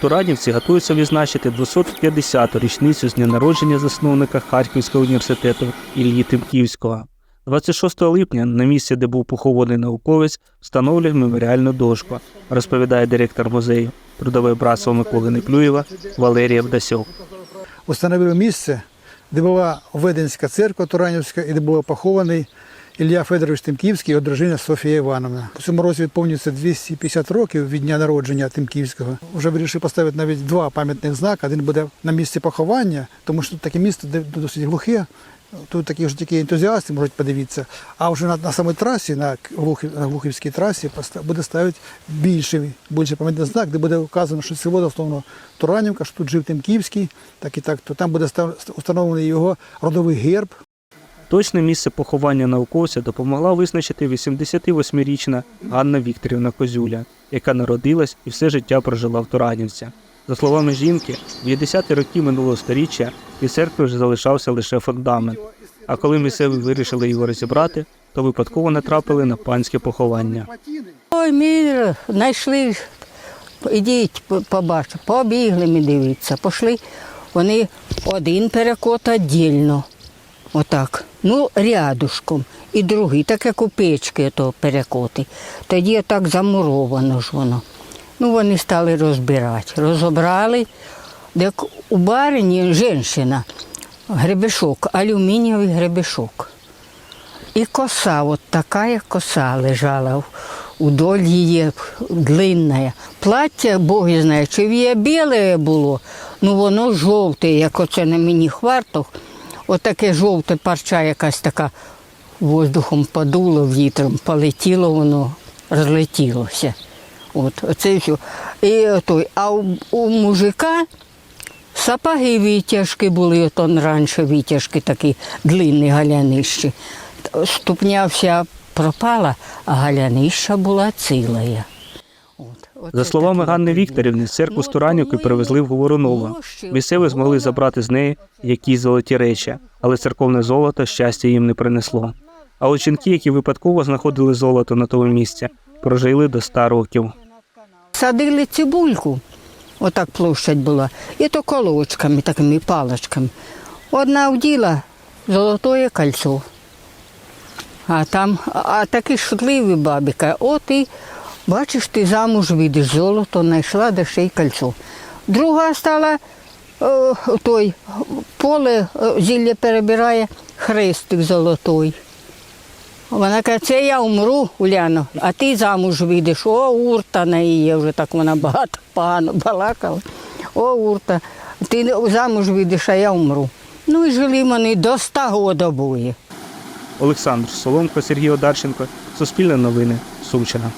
Туранівці готуються відзначити 250-ту річницю з дня народження засновника Харківського університету Іллі Тимківського. 26 липня на місці, де був похований науковець, встановлює меморіальну дошку, розповідає директор музею трудове братство Миколи Неплюєва Валерія Вдасьов. Установили місце, де була Веденська церква Туранівська і де був похований Ілля Федорович Тимківський, його дружина Софія Івановна. У цьому році відповнюється 250 років від дня народження Тимківського. Вже вирішили поставити навіть два пам'ятних знаки. Один буде на місці поховання, тому що таке місце де досить глухе. Тут такі вже тільки ентузіасти можуть подивитися. А вже на, на самій трасі, на, Глухів, на Глухівській трасі, буде ставити більший, більший пам'ятний знак, де буде вказано, що село дословно Туранівка, що тут жив Тимківський, так і так, то там буде став- встановлений його родовий герб, Точне місце поховання науковця допомогла визначити 88-річна Ганна Вікторівна Козюля, яка народилась і все життя прожила в Туранівці. За словами жінки, в 50-ті роки минулого століття від церкви вже залишався лише фундамент. А коли місцеві вирішили його розібрати, то випадково натрапили на панське поховання. Ой, ми знайшли, ідіть по- побачите, побігли ми дивитися, пішли. Вони один перекот віддільно, отак, ну, рядушком, і другий, так як у печки то перекоти. Тоді так замуровано ж воно. Ну, вони стали розбирати. Розібрали, як у барині жінка, гребешок, алюмінієвий гребешок. І коса, от така коса лежала удоль її длинна. Плаття, Бог знає, чи її біле було, ну воно жовте, як оце на мені хвартох. Отаке жовте парча, якась така воздухом подуло вітром, полетіло воно, розлетілося. От, оце все. І той, а у, у мужика Сапаги витяжки були, от он раніше витяжки такі длинні галянищі. Ступня вся пропала, а галянища була цілая. За словами Ганни Вікторівни, церкву Ну, з Туранівки от перевезли в Говороново. площі Місцеві змогли забрати з неї якісь золоті речі, але церковне золото щастя їм не принесло. А от жінки, які випадково знаходили золото на тому місці, прожили до 100 років. Садили цибульку, отак площадь була, і то колочками, такими палочками. Одна вділа золотое кольцо. А там, а такі шутливі бабіка, от і бачиш, ти замуж видиш, золото знайшла, де ще й кольцо. Друга стала е, той поле е, зілля перебирає, хрестик золотой. Вона каже, це я умру, Уляно, а ти замуж вийдеш. О, урта на її, вже так вона багато погано балакала. О, урта, ти замуж вийдеш, а я умру. Ну і жили вони до 100 років. Олександр Соломко, Сергій Одарченко, Суспільне новини, Сумщина.